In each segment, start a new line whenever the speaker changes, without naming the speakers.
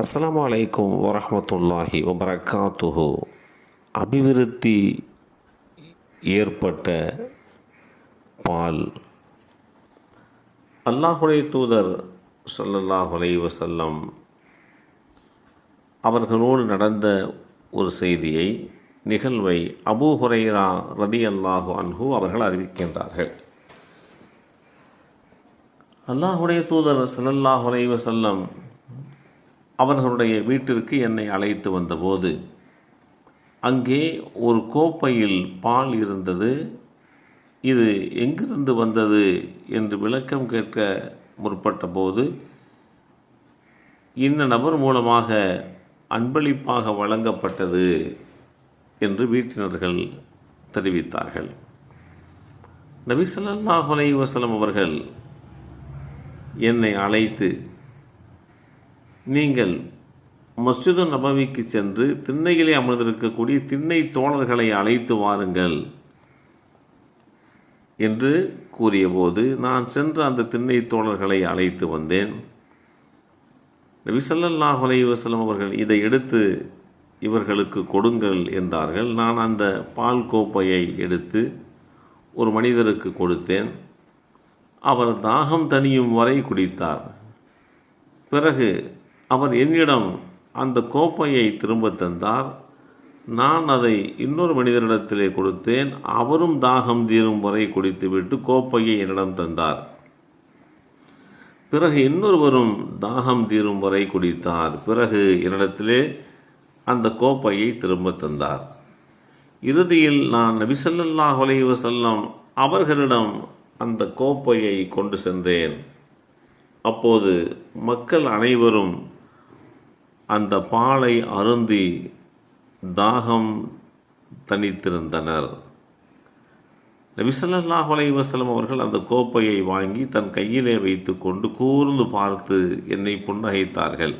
அஸ்லாம் அலைக்கும் வரமத்துல்லாஹி வபரகாத்துஹு. அபிவிருத்தி ஏற்பட்ட பால். அல்லாஹுடைய தூதர் சொல்லல்லாஹ் அலைஹி அவர்களோடு நடந்த ஒரு செய்தியை நிகழ்வை அபூ ஹுரைரா ரதி அல்லாஹு அன்ஹு அவர்கள் அறிவிக்கின்றார்கள். அல்லாஹுடைய தூதர் சல்லல்லாஹ் அலைஹி அவர்களுடைய வீட்டிற்கு என்னை அழைத்து வந்தபோது அங்கே ஒரு கோப்பையில் பால் இருந்தது. இது எங்கிருந்து வந்தது என்று விளக்கம் கேட்க முற்பட்ட போது இந்த நபர் மூலமாக அன்பளிப்பாக வழங்கப்பட்டது என்று வீட்டினர்கள் தெரிவித்தார்கள். நபிசல்லாஹ் ஸல்லல்லாஹு அவர்கள் என்னை அழைத்து நீங்கள் மஸ்ஜிது நபவிக்கு சென்று திண்ணையிலே அமர்ந்திருக்கக்கூடிய திண்ணை தோழர்களை அழைத்து வாருங்கள் என்று கூறியபோது நான் சென்று அந்த திண்ணை தோழர்களை அழைத்து வந்தேன். நபி ஸல்லல்லாஹு அவர்கள் இதை எடுத்து இவர்களுக்கு கொடுங்கள் என்றார்கள். நான் அந்த பால் கோப்பையை எடுத்து ஒரு மனிதருக்கு கொடுத்தேன். அவர் தாகம் தணியும் வரை குடித்தார். பிறகு அவர் என்னிடம் அந்த கோப்பையை திரும்ப தந்தார். நான் அதை இன்னொரு மனிதரிடத்திலே கொடுத்தேன். அவரும் தாகம் தீரும் வரை குடித்துவிட்டு கோப்பையை என்னிடம் தந்தார். பிறகு இன்னொருவரும் தாகம் தீரும் வரை குடித்தார். பிறகு என்னிடத்திலே அந்த கோப்பையை திரும்ப தந்தார். இறுதியில் நான் நபிசல்லா அலைஹி வஸல்லம் அவர்களிடம் அந்த கோப்பையை கொண்டு சென்றேன். அப்போது மக்கள் அனைவரும் அந்த பாலை அருந்தி தாகம் தனித்திருந்தனர் நபிசல்லாஹ் அலைஹி அவர்கள் அந்த கோப்பையை வாங்கி தன் கையிலே வைத்து கொண்டு கூர்ந்து பார்த்து என்னை புன்னகைத்தார்கள்.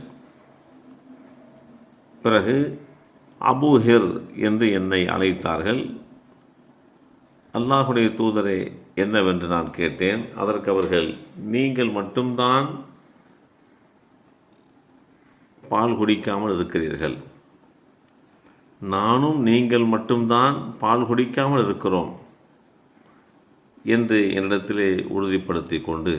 பிறகு அபுஹிர் என்று என்னை அழைத்தார்கள். அல்லாஹுடைய தூதரே என்னவென்று நான் கேட்டேன். அதற்கு அவர்கள் நீங்கள் மட்டும்தான் பால் குடிக்காமல் இருக்கிறீர்கள். நானும் நீங்கள் மட்டும்தான் பால் குடிக்காமல் இருக்கிறோம் என்று என்னிடத்திலே உறுதிப்படுத்தி கொண்டு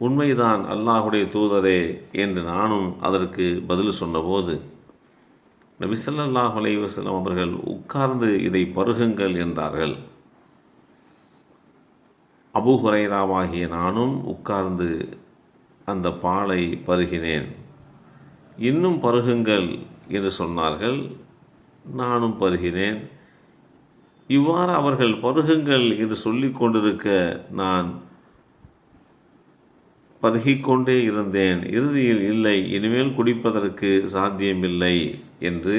உண்மைதான் அல்லாஹுடைய தூதரே என்று நானும் அதற்கு பதில் சொன்னபோது நபிசல்லாஹ் அலைவசலம் அவர்கள் உட்கார்ந்து இதை பருகுங்கள் என்றார்கள். அபு ஹுரைராவாகிய நானும் உட்கார்ந்து அந்த பாலை பருகினேன். இன்னும் பருகுங்கள் என்று சொன்னார்கள். நானும் பருகினேன். இவ்வாறு அவர்கள் பருகுங்கள் என்று சொல்லி கொண்டிருக்க நான் பருகிக்கொண்டே இருந்தேன். இறுதியில் இல்லை இனிமேல் குடிப்பதற்கு சாத்தியமில்லை என்று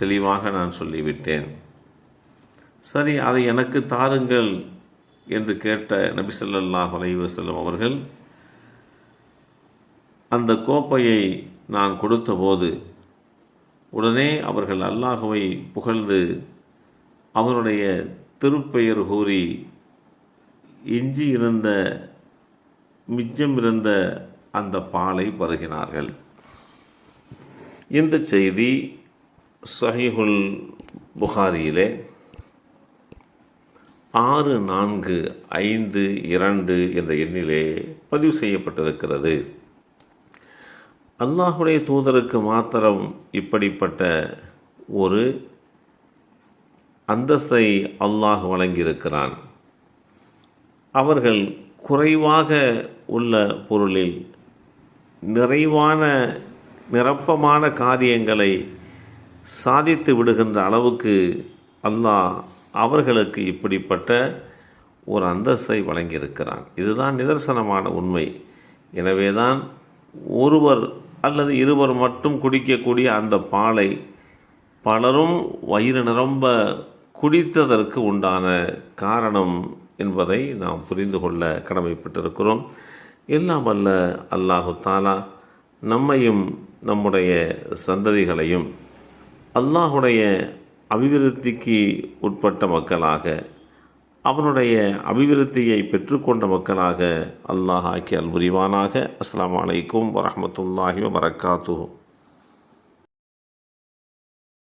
தெளிவாக நான் சொல்லிவிட்டேன். சரி அதை எனக்கு தாருங்கள் என்று கேட்ட நபிசல்லாஹ் அலைவசல்லம் அவர்கள் அந்த கோப்பையை நான் கொடுத்தபோது உடனே அவர்கள் அல்லாஹுவை புகழ்ந்து அவருடைய திருப்பெயர் கூறி இஞ்சி இருந்த மிச்சம் இருந்த அந்த பாலை பருகினார்கள். இந்த செய்தி சஹிஹுல் புகாரியிலே ஆறு நான்கு ஐந்து இரண்டு என்ற எண்ணிலே பதிவு செய்யப்பட்டிருக்கிறது. அல்லாஹுடைய தூதருக்கு மாத்திரம் இப்படிப்பட்ட ஒரு அந்தஸ்தை அல்லாஹ் வழங்கியிருக்கிறான். அவர்கள் குறைவாக உள்ள பொருளில் நிறைவான நிரப்பமான காரியங்களை சாதித்து விடுகின்ற அளவுக்கு அல்லாஹ் அவர்களுக்கு இப்படிப்பட்ட ஒரு அந்தஸ்தை வழங்கியிருக்கிறான். இதுதான் நிதர்சனமான உண்மை. எனவே தான் ஒருவர் அல்லது இருவர் மட்டும் குடிக்கக்கூடிய அந்த பாலை பலரும் வயிறு நிரம்ப குடித்ததற்கு உண்டான காரணம் என்பதை நாம் புரிந்து கொள்ள கடமைப்பட்டிருக்கிறோம். எல்லாம் அல்ல அல்லாஹு தாலா நம்மையும் நம்முடைய சந்ததிகளையும் அல்லாஹுடைய அபிவிருத்திக்கு உட்பட்ட மக்களாக அவனுடைய அபிவிருத்தியை பெற்றுக்கொண்ட மக்களாக அல்லாஹ் ஆக்கி அல் புரிவானாக. அஸ்ஸலாமு அலைக்கும் வரஹ்மத்துல்லாஹி